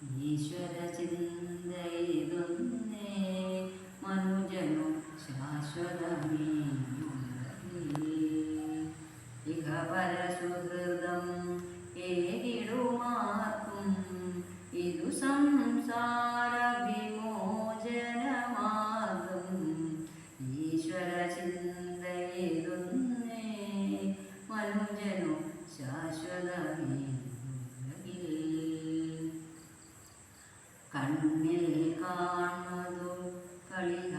ഈശ്വര ചിന്തയിതൊന്നേ മനുജനു ശാശ്വതമേ ഇഹ പരസുഹൃതം ഏകിടുമാർക്കും ഇതു സംസാര വിമോചനമാകും ഈശ്വര ചിന്തയിതൊന്നേ മനുജനു ശാശ്വതമേ കാണുന്നതു കളിയായി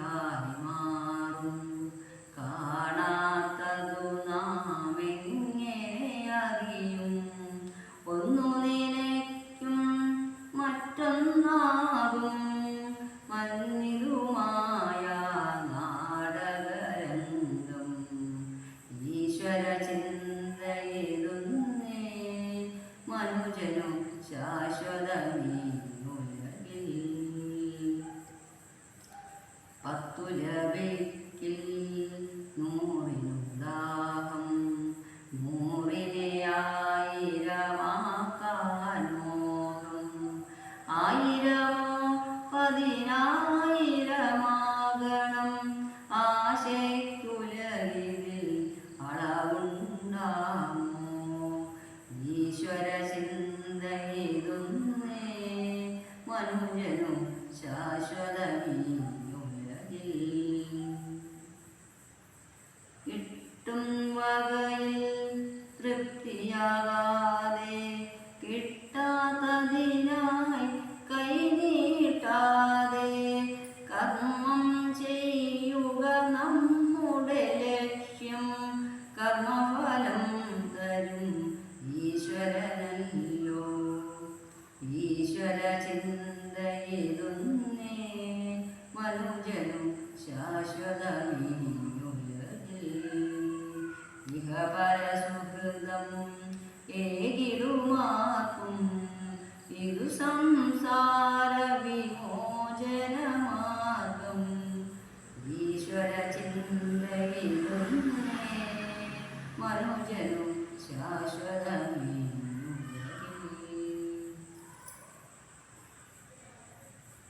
ആയിരമോ പതിനായിരമാകണം ആശയ്ക്കുലകിൽ അളവുണ്ടാമോ ഈശ്വര ചിന്തയിതൊന്നേ മനുജനും ശാശ്വതമീയുലകിൽ കിട്ടും വകയിൽ തൃപ്തിയാകാതെ കിട്ടാത്തതിനായി കർമ്മഫലം തരും ഈശ്വരനല്ലോ. ഈശ്വര ചിന്തയിതൊന്നേ മനുജനും ശാശ്വതമീയുലകിൽ ഇഹ പരസുഹൃതം ഏകിടുമാക്കും. ഇതു സംസാര വിമോചനമാർഗം ഈശ്വര ചിന്തയിതൊന്നേ മനുജനും ശാശ്വതം